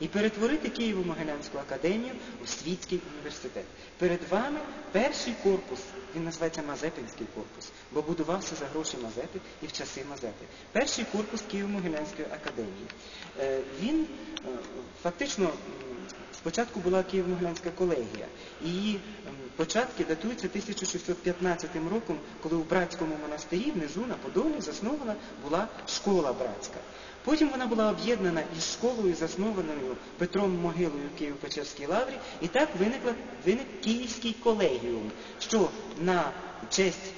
і перетворити Києво-Могилянську академію у світський університет. Перед вами перший корпус, він називається Мазепинський корпус, бо будувався за гроші Мазепи і в часи Мазепи. Перший корпус Києво-Могилянської академії. Е, Він е, фактично спочатку була Києво-Могилянська колегія. Її початки датуються 1615 роком, коли у братському монастирі внизу на Подолі заснована була школа братська. Потім вона була об'єднана із школою, заснованою Петром Могилою в Києво-Печерській лаврі, і так виникла, виник Київський колегіум, що на честь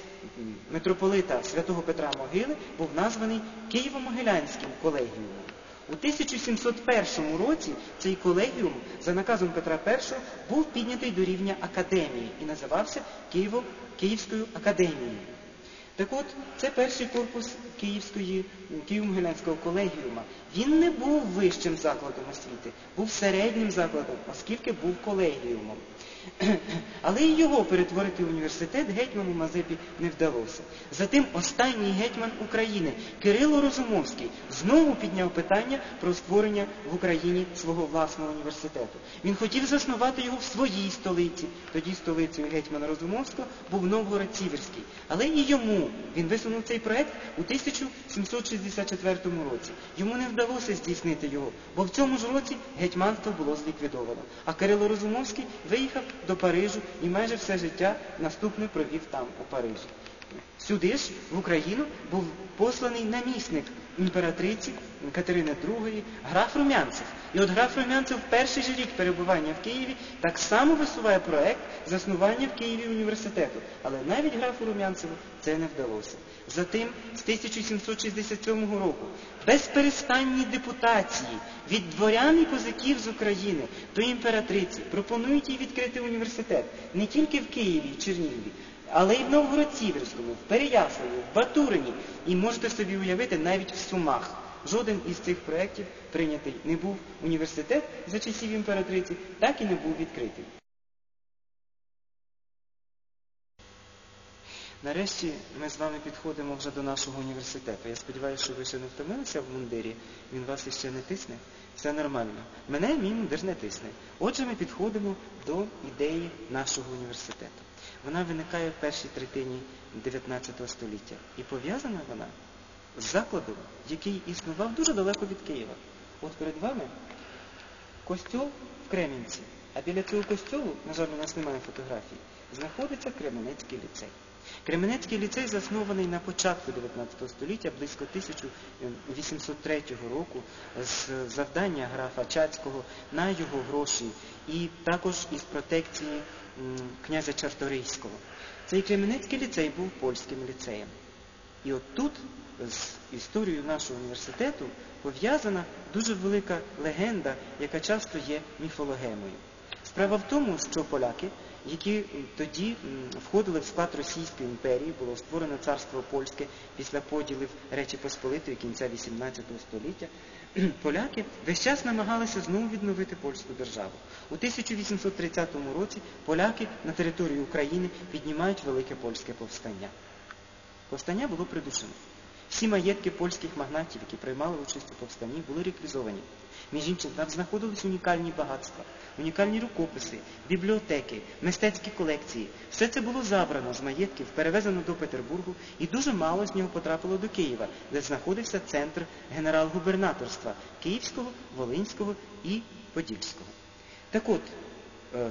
митрополита святого Петра Могили був названий Києво-Могилянським колегіумом. У 1701 році цей колегіум за наказом Петра І був піднятий до рівня академії і називався Києво, Київською академією. Так от, це перший корпус Київської, Києво-Могилянського колегіума. Він не був вищим закладом освіти, був середнім закладом, оскільки був колегіумом. Але і його перетворити в університет гетьману Мазепі не вдалося. Затим останній гетьман України Кирило Розумовський знову підняв питання про створення в Україні свого власного університету. Він хотів заснувати його в своїй столиці. Тоді столицею гетьмана Розумовського був Новгород Сіверський. Але і йому він висунув цей проект у 1764 році. Йому не вдалося здійснити його, бо в цьому ж році гетьманство було зліквідовано. А Кирило Розумовський виїхав до Парижу і майже все життя наступне провів там, у Парижі. Сюди ж, в Україну, був посланий намісник імператриці Катерини II, граф Румянцев. І от граф Румянцев в перший же рік перебування в Києві так само висуває проект заснування в Києві університету. Але навіть графу Румянцеву це не вдалося. Затим, з 1767 року, безперестанні депутації від дворян і козаків з України до імператриці пропонують їй відкрити університет не тільки в Києві і Чернігові, але й в Новгород-Сіверському, в Переяславі, в Батурині. І можете собі уявити, навіть в Сумах. Жоден із цих проєктів прийнятий не був університет за часів імператриці, так і не був відкритий. Нарешті ми з вами підходимо вже до нашого університету. Я сподіваюся, що ви ще не втомилися в мундирі, він вас іще не тисне. Все нормально. Мене мій мундир не тисне. Отже, ми підходимо до ідеї нашого університету. Вона виникає в першій третині 19 століття. І пов'язана вона з закладом, який існував дуже далеко від Києва. От перед вами костьол в Кремінці. А біля цього костьолу, на жаль, у нас немає фотографій, знаходиться Кременецький ліцей. Кременецький ліцей заснований на початку 19 століття, близько 1803 року, з завдання графа Чацького на його гроші і також із протекції князя Чарторийського. Цей Кременецький ліцей був польським ліцеєм. І от тут з історією нашого університету пов'язана дуже велика легенда, яка часто є міфологемою. Справа в тому, що поляки, які тоді входили в склад Російської імперії, було створено царство польське після поділів Речі Посполитої кінця XVIII століття, поляки весь час намагалися знову відновити польську державу. У 1830 році поляки на території України піднімають велике польське повстання. Повстання було придушено. Всі маєтки польських магнатів, які приймали участь у повстанні, були реквізовані. Між іншим, там знаходились унікальні багатства, унікальні рукописи, бібліотеки, мистецькі колекції. Все це було забрано з маєтків, перевезено до Петербургу, і дуже мало з нього потрапило до Києва, де знаходився центр генерал-губернаторства Київського, Волинського і Подільського. Так от, е,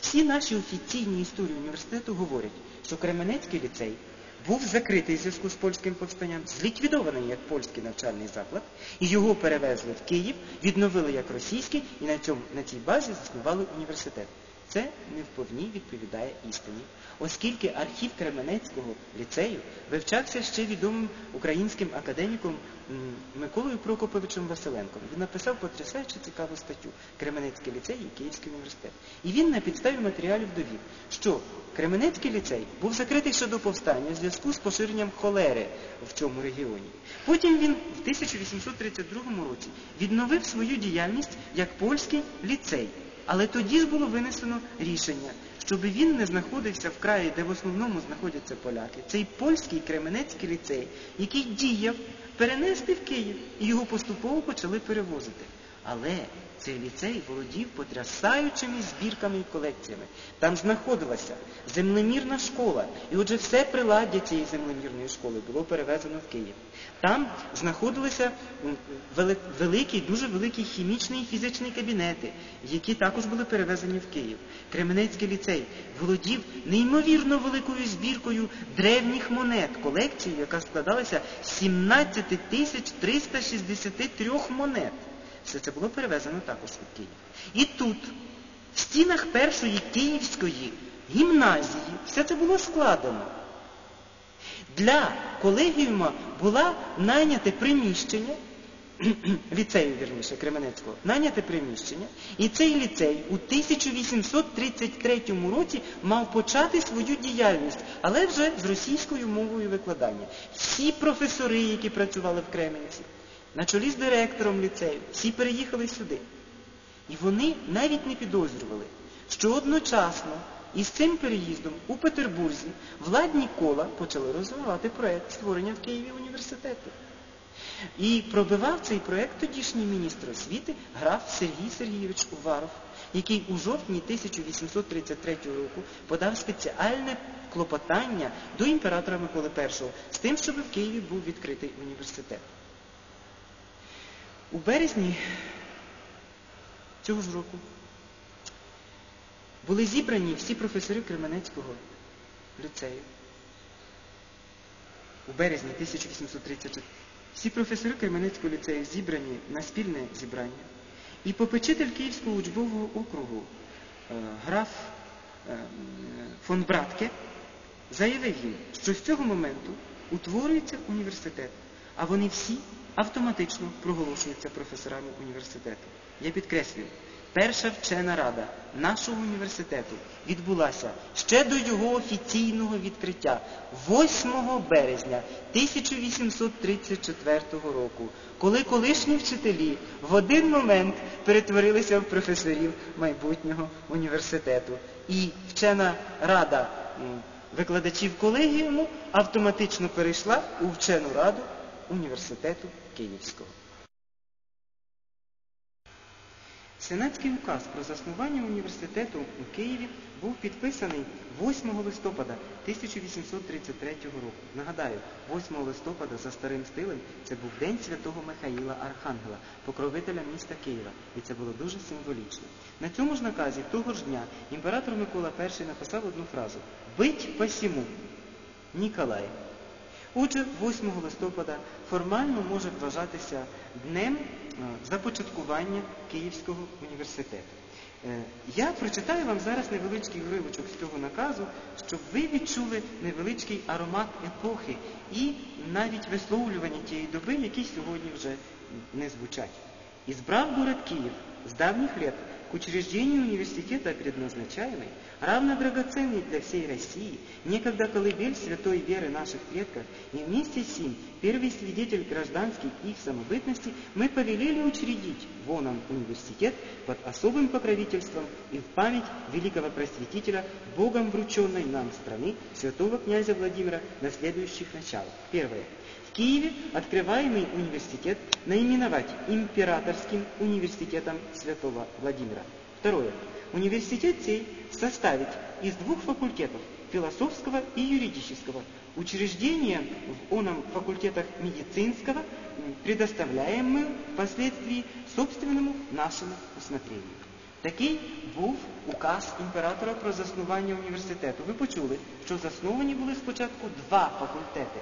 всі наші офіційні історії університету говорять, що Кременецький ліцей був закритий в зв'язку з польським повстанням, зліквідований як польський навчальний заклад, і його перевезли в Київ, відновили як російський, і на, цьому, на цій базі заснували університет. Це не вповні відповідає істині, оскільки архів Кременецького ліцею вивчався ще відомим українським академіком Миколою Прокоповичем Василенком. Він написав потрясаюче цікаву статтю Кременецький ліцей і Київський університет. І він на підставі матеріалів довів, що Кременецький ліцей був закритий ще до повстання в зв'язку з поширенням холери в цьому регіоні. Потім він в 1832 році відновив свою діяльність як польський ліцей. Але тоді ж було винесено рішення, щоб він не знаходився в краї, де в основному знаходяться поляки. Цей польський Кременецький ліцей, який діяв, перенести в Київ, і його поступово почали перевозити. Але цей ліцей володів потрясаючими збірками і колекціями. Там знаходилася землемірна школа. І отже, все приладдя цієї землемірної школи було перевезено в Київ. Там знаходилися великі, дуже великі хімічні і фізичні кабінети, які також були перевезені в Київ. Кременецький ліцей володів неймовірно великою збіркою древніх монет, колекцією, яка складалася з 17 тисяч 363 монет. Все це було перевезено також у Київ. І тут, в стінах першої Київської гімназії, все це було складено. Для колегіума була найняте приміщення, ліцею, вірніше, Кременецького, найняте приміщення, і цей ліцей у 1833 році мав почати свою діяльність, але вже з російською мовою викладання. Всі професори, які працювали в Кременці, на чолі з директором ліцею, всі переїхали сюди. І вони навіть не підозрювали, що одночасно із цим переїздом у Петербурзі владні кола почали розвивати проєкт створення в Києві університету. І пробивав цей проєкт тодішній міністр освіти граф Сергій Сергійович Уваров, який у жовтні 1833 року подав спеціальне клопотання до імператора Миколи І з тим, щоб в Києві був відкритий університет. У березні цього ж року були зібрані всі професори Кременецького ліцею. У березні 1834 всі професори Кременецького ліцею зібрані на спільне зібрання. І попечитель Київського учбового округу е, граф е, фон Братке заявив їм, що з цього моменту утворюється університет, а вони всі автоматично проголошуються професорами університету. Я підкреслюю, перша вчена рада нашого університету відбулася ще до його офіційного відкриття 8 березня 1834 року, коли колишні вчителі в один момент перетворилися в професорів майбутнього університету. І вчена рада викладачів колегіуму автоматично перейшла у вчену раду університету Київського. Сенатський указ про заснування університету у Києві був підписаний 8 листопада 1833 року. Нагадаю, 8 листопада за старим стилем це був День Святого Михаїла Архангела, покровителя міста Києва. І це було дуже символічно. На цьому ж наказі того ж дня імператор Микола І написав одну фразу Бить посіму Ніколай. Отже, 8 листопада формально може вважатися днем е, започаткування Київського університету. Е, я прочитаю вам зараз невеличкий уривочок з цього наказу, щоб ви відчули невеличкий аромат епохи і навіть висловлювання тієї доби, які сьогодні вже не звучать. «Избрав город Киев с давних лет к учреждению университета предназначаемый, равно драгоценный для всей России, некогда колыбель святой веры наших предков, и вместе с ним первый свидетель гражданский их самобытности, мы повелели учредить воном университет под особым покровительством и в память великого просветителя, Богом врученной нам страны, святого князя Владимира на следующих началах. Первое. В Киеве открываемый университет наименовать Императорским университетом святого Владимира. Второе. Университет сей составить из двух факультетов – философского и юридического. Учреждения в оном факультетах медицинского предоставляем мы впоследствии собственному нашему усмотрению. Такий був указ імператора про заснування університету. Ви почули, що засновані були спочатку два факультети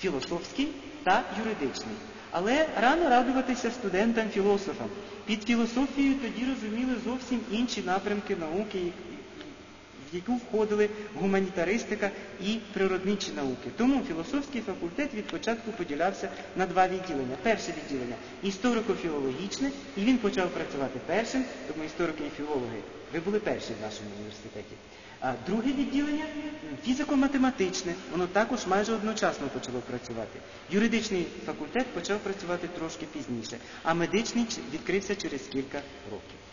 філософський та юридичний. Але рано радуватися студентам-філософам. Під філософією тоді розуміли зовсім інші напрямки науки, в яку входили гуманітаристика і природничі науки. Тому філософський факультет від початку поділявся на два відділення. Перше відділення історико-філологічне, і він почав працювати першим, тому історики і філологи, ви були перші в нашому університеті. А друге відділення фізико-математичне, воно також майже одночасно почало працювати. Юридичний факультет почав працювати трошки пізніше, а медичний відкрився через кілька років.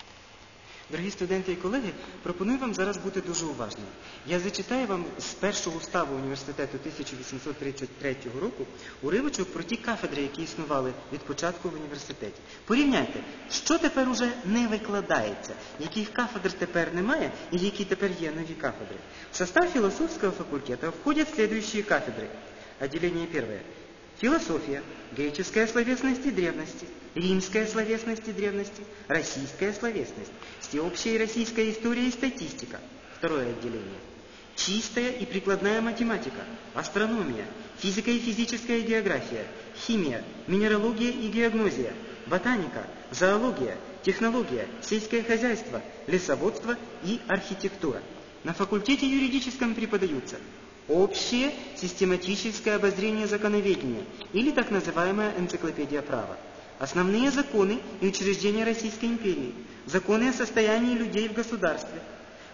Дорогі студенти і колеги, пропоную вам зараз бути дуже уважними. Я зачитаю вам з першого уставу університету 1833 року уривочок про ті кафедри, які існували від початку в університеті. Порівняйте, що тепер уже не викладається, яких кафедр тепер немає і які тепер є нові кафедри. В состав философского факультета входят следующие кафедры. Отделение первое. Философия, греческая словесность и древности, римская словесность и древности, российская словесность, всеобщая российская история и статистика. Второе отделение. Чистая и прикладная математика, астрономия, физика и физическая география, химия, минералогия и геогнозия, ботаника, зоология, технология, сельское хозяйство, лесоводство и архитектура. На факультете юридическом преподаются общее систематическое обозрение законоведения или так называемая энциклопедия права, основные законы и учреждения Российской империи, законы о состоянии людей в государстве,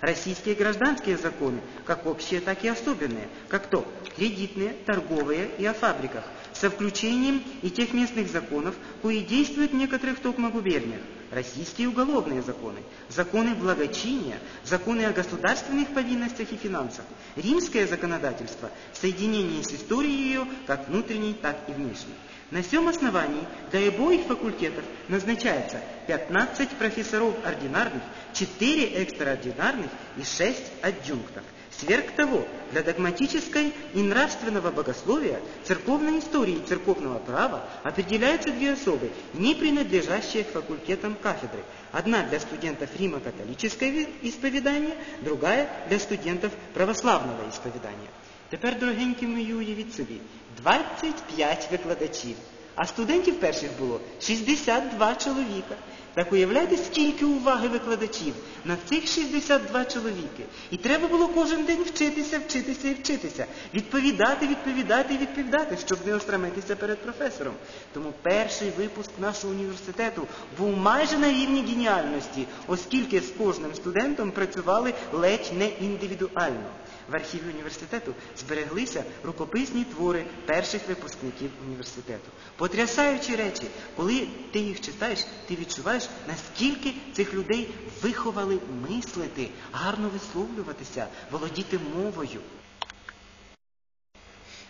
российские гражданские законы, как общие, так и особенные, как то кредитные, торговые и о фабриках, со включением и тех местных законов, кои действуют в некоторых токмо губерниях, российские уголовные законы, законы благочиния, законы о государственных повинностях и финансах, римское законодательство в соединении с историей ее, как внутренней, так и внешней. На всем основании до обоих факультетов назначается 15 профессоров ординарных, 4 экстраординарных и 6 адъюнктов. Сверх того, для догматической и нравственного богословия, церковной истории и церковного права определяются две особы, не принадлежащие к факультетам кафедры. Одна для студентов римо-католического исповедания, другая для студентов православного исповедания. Тепер, дорогенькі мої, уявіть собі, 25 викладачів, а студентів перших було 62 чоловіка. Так уявляєте, скільки уваги викладачів на цих 62 чоловіки. І треба було кожен день вчитися, вчитися і вчитися. Відповідати, відповідати і відповідати, щоб не острамитися перед професором. Тому перший випуск нашого університету був майже на рівні геніальності, оскільки з кожним студентом працювали ледь не індивідуально. В архіві університету збереглися рукописні твори перших випускників університету. Потрясаючі речі, коли ти їх читаєш, ти відчуваєш, наскільки цих людей виховали мислити, гарно висловлюватися, володіти мовою.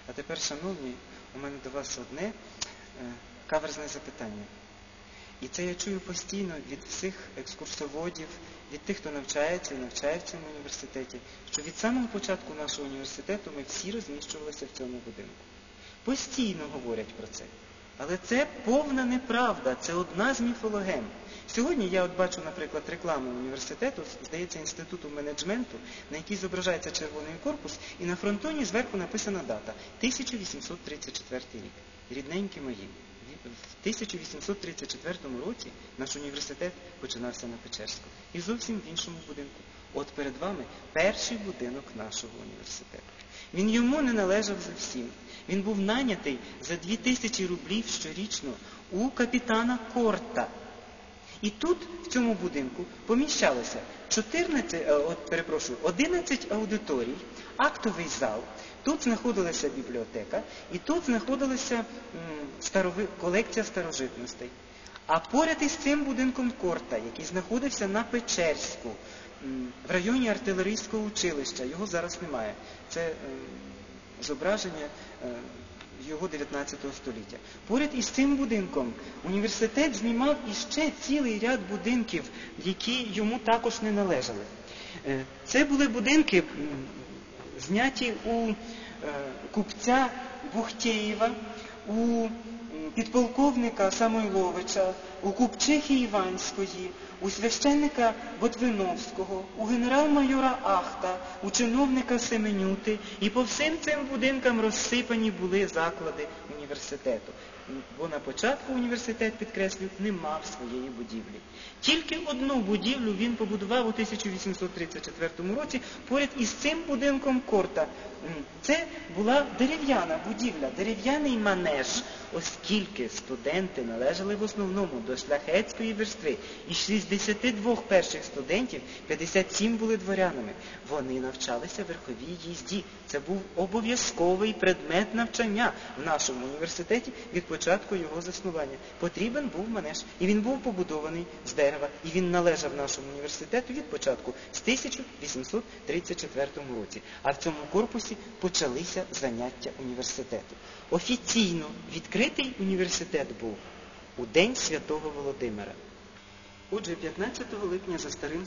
А тепер, шановні, у мене до вас одне е, каверзне запитання. І це я чую постійно від всіх екскурсоводів, від тих, хто навчається і навчає в цьому університеті, що від самого початку нашого університету ми всі розміщувалися в цьому будинку. Постійно говорять про це. Але це повна неправда, це одна з міфологем. Сьогодні я от бачу, наприклад, рекламу університету, здається, інституту менеджменту, на якій зображається червоний корпус, і на фронтоні зверху написана дата 1834 рік. Рідненькі мої. В 1834 році наш університет починався на Печерську. І зовсім в іншому будинку. От перед вами перший будинок нашого університету. Він йому не належав зовсім. Він був нанятий за 2000 рублів щорічно у капітана Корта. І тут, в цьому будинку, поміщалося 14, е, от, перепрошую, 11 аудиторій, актовий зал, тут знаходилася бібліотека і тут знаходилася старови, колекція старожитностей. А поряд із цим будинком Корта, який знаходився на Печерську, в районі артилерійського училища, його зараз немає. Це е, зображення е, його 19 століття. Поряд із цим будинком університет знімав іще цілий ряд будинків, які йому також не належали. Е, Це були будинки, зняті у е, купця Бухтєєва, у підполковника Самойловича, у купчихи Іванської, у священника Ботвиновського, у генерал-майора Ахта, у чиновника Семенюти, і по всім цим будинкам розсипані були заклади університету. Бо на початку університет, підкреслюю, не мав своєї будівлі. Тільки одну будівлю він побудував у 1834 році поряд із цим будинком Корта. Це була дерев'яна будівля, дерев'яний манеж, оскільки студенти належали в основному до шляхетської верстви. Із 62 перших студентів 57 були дворянами. Вони навчалися верховій їзді. Це був обов'язковий предмет навчання в нашому університеті від початку його заснування. Потрібен був манеж. І він був побудований з дерева. І він належав нашому університету від початку з 1834 році. А в цьому корпусі почалися заняття університету. Офіційно відкритий університет був у День Святого Володимира. Отже, 15 липня за старим